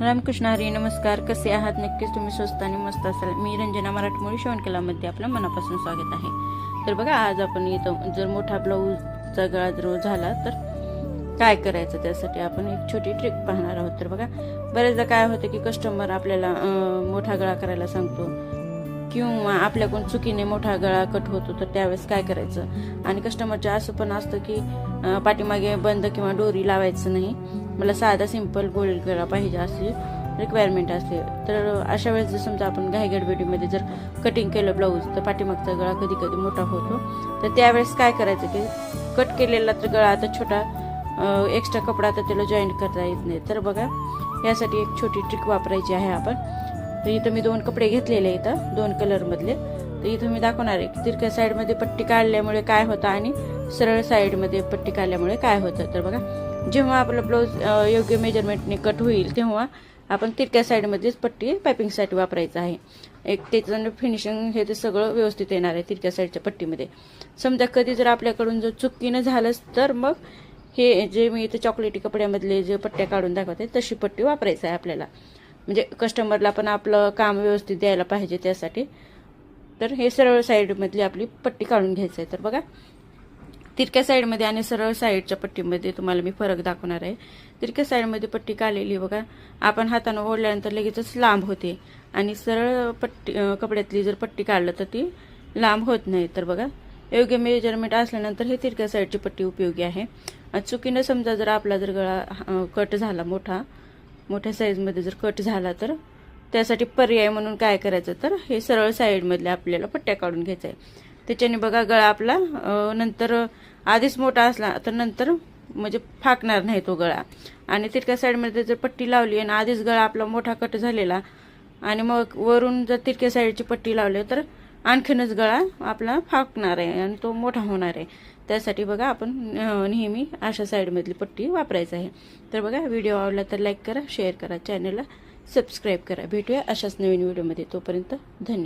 रामकृष्ण हरी नमस्कार. कसे आहात? नक्कीच तुम्ही स्वस्त आणि मस्त असाल. मी रंजना मराठमोळी शिवणकलामध्ये आपलं मनापासून स्वागत आहे. तर बघा आज आपण इथं जर मोठा ब्लाऊजचा गळा जर झाला तर काय करायचं त्यासाठी आपण एक छोटी ट्रिक पाहणार आहोत. तर बघा बऱ्याचदा काय होतं की कस्टमर आपल्याला मोठा गळा करायला सांगतो किंवा आपल्याकडून चुकीने मोठा गळा कट होतो तर त्यावेळेस काय करायचं? आणि कस्टमरच्या असं पण असतं की पाठीमागे बंद किंवा डोरी लावायचं नाही. मला साधा सिंपल गोल गळा पाहिजे असली रिक्वायरमेंट असते. तर अशा वेळेस जर समजा आपण घाई गडबडीमध्ये जर कटिंग केलं ब्लाऊज तर पाठीमागचा गळा कधी कधी मोठा होतो. तर त्यावेळेस काय करायचं की कट केलेला तर गळा आता छोटा एक्स्ट्रा कपडा तर त्याला जॉईंट करता येत नाही. तर बघा यासाठी एक छोटी ट्रिक वापरायची आहे आपण. तर इथं मी दोन कपडे घेतलेले इथं दोन कलरमधले इथं मी दाखवणार आहे की तिरक्या साईडमध्ये पट्टी काढल्यामुळे काय होतं आणि सरळ साईडमध्ये पट्टी काढल्यामुळे काय होतं. तर बघा जेव्हा आपलं ब्लाऊज योग्य मेजरमेंटने कट होईल तेव्हा आपण तिरक्या साईडमध्येच पट्टी पायपिंगसाठी वापरायचं आहे. एक त्याचं फिनिशिंग हे ते सगळं व्यवस्थित येणार आहे तिरक्या साईडच्या पट्टीमध्ये. समजा कधी जर आपल्याकडून जर चुकीनं झालंच तर मग हे जे मी इथे चॉकलेटी कपड्यामधले जे पट्ट्या काढून दाखवते तशी पट्टी वापरायचं आहे आपल्याला. म्हणजे कस्टमरला पण आपलं काम व्यवस्थित द्यायला पाहिजे त्यासाठी. तर हे सरळ साईडमधली आपली पट्टी काढून घ्यायचं आहे तर बघा तिरक्या साईडमध्ये आणि सरळ साईडच्या पट्टीमध्ये तुम्हाला मी फरक दाखवणार आहे. तिरक्या साईडमध्ये पट्टी काढलेली बघा आपण हातानं ओढल्यानंतर लगेचच लांब होते. आणि सरळ पट्टी कपड्यातली जर पट्टी काढलं तर ती लांब होत नाही. तर बघा योग्य मेजरमेंट असल्यानंतर हे तिरक्या साईडची पट्टी उपयोगी आहे. चुकीनं समजा जर आपला जर गळा कट झाला मोठा मोठ्या साईजमध्ये जर कट झाला तर त्यासाठी पर्याय म्हणून काय करायचं तर हे सरळ साईडमधल्या आपल्याला पट्ट्या काढून घ्यायचं आहे त्याच्याने बघा गळा आपला नंतर आधीच मोठा असला तर नंतर म्हणजे फाकणार नाही तो गळा. आणि तिरक्या साईडमध्ये जर पट्टी लावली आणि आधीच गळा आपला मोठा कट झालेला आणि मग वरून जर तिरक्या साईडची पट्टी लावली तर आणखीनच गळा आपला फाकणार आहे आणि तो मोठा होणार आहे. त्यासाठी बघा आपण नेहमी अशा साईडमधली पट्टी वापरायचं आहे. तर बघा व्हिडिओ आवडला तर लाईक करा शेअर करा चॅनलला सबस्क्राईब करा. भेटूया अशाच नवीन व्हिडिओमध्ये. तोपर्यंत धन्यवाद.